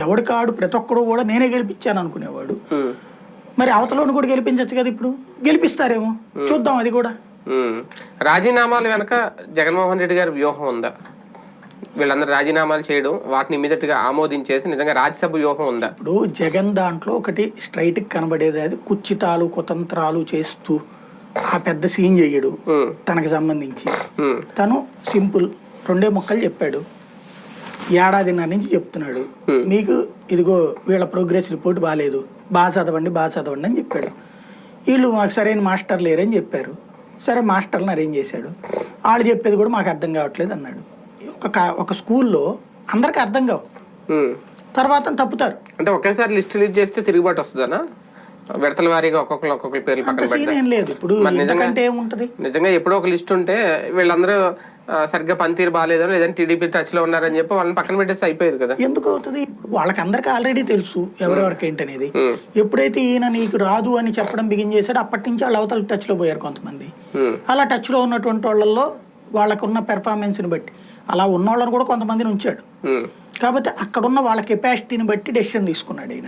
ఎవడు కాడు ప్రతి ఒక్కడు కూడా నేనే గెలిపించాను అనుకునేవాడు. మరి అవతలోని కూడా గెలిపించవచ్చు కదా ఇప్పుడు? గెలిపిస్తారేమో? చూద్దాం అది కూడా. రాజీనామాల వెనక జగన్మోహన్ రెడ్డి గారి వ్యూహం ఉందా? వీళ్ళందరూ రాజీనామాలు చేయడం వాటిని ఇమీడియట్గా ఆమోదించేసి నిజంగా రాజ్యసభ వ్యూహం ఉందా? ఇప్పుడు జగన్ దాంట్లో ఒకటి స్ట్రైట్ కనబడేది అది కుచ్చితాలు కుతంత్రాలు చేస్తూ ఆ పెద్ద సీన్ చెయ్యడు ఉమ్, తనకు సంబంధించి. తను సింపుల్ రెండే మొక్కలు చెప్పాడు. ఏడాదిన్నర నుంచి చెప్తున్నాడు. మీకు ఇదిగో వీళ్ళ ప్రోగ్రెస్ రిపోర్ట్ బాగాలేదు బాగా చదవండి బాగా చదవండి అని చెప్పాడు. వీళ్ళు మాకు సరైన మాస్టర్ లేరని చెప్పారు. సరే మాస్టర్ని అరేంజ్ చేశాడు. వాళ్ళు చెప్పేది కూడా మాకు అర్థం కావట్లేదు అన్నాడు. ఒక ఒక స్కూల్లో అందరికి అర్థం కావు. తర్వాత తప్పుతారు. అంటే ఒకేసారి లిస్ట్ రిలీజ్ చేస్తే తిరుగుబాటు వస్తుందనా? విడతల వారీగా ఒక్కొక్కరు ఒక్కొక్కరి పేర్లు పక్కన పెట్టారు లేదు. ఇప్పుడు నిజంగా- ఏముంటది? నిజంగా ఎప్పుడో ఒక లిస్ట్ ఉంటే వీళ్ళందరూ సరిగ్గా పనితీరు బాగాలేదని లేదంటే టీడీపీ టచ్లో ఉన్నారని చెప్పి వాళ్ళని పక్కన పెట్టేస్తే అయిపోయేది కదా. ఎందుకు అవుతుంది? వాళ్ళకి అందరికి ఆల్రెడీ తెలుసు ఎవరెవరికి ఏంటనేది ఎప్పుడైతే ఈయన నీకు రాదు అని చెప్పడం బిగిన్ చేశాడో అప్పటి నుంచి వాళ్ళు అవతల టచ్లో పోయారు కొంతమంది. అలా టచ్లో ఉన్నటువంటి వాళ్ళల్లో వాళ్ళకున్న పెర్ఫార్మెన్స్ని బట్టి. అలా ఉన్న వాళ్ళని కూడా కొంతమందిని ఉంచాడు. కాబట్టి అక్కడున్న వాళ్ళ కెపాసిటీని బట్టి డెసిషన్ తీసుకున్నాడు ఈయన.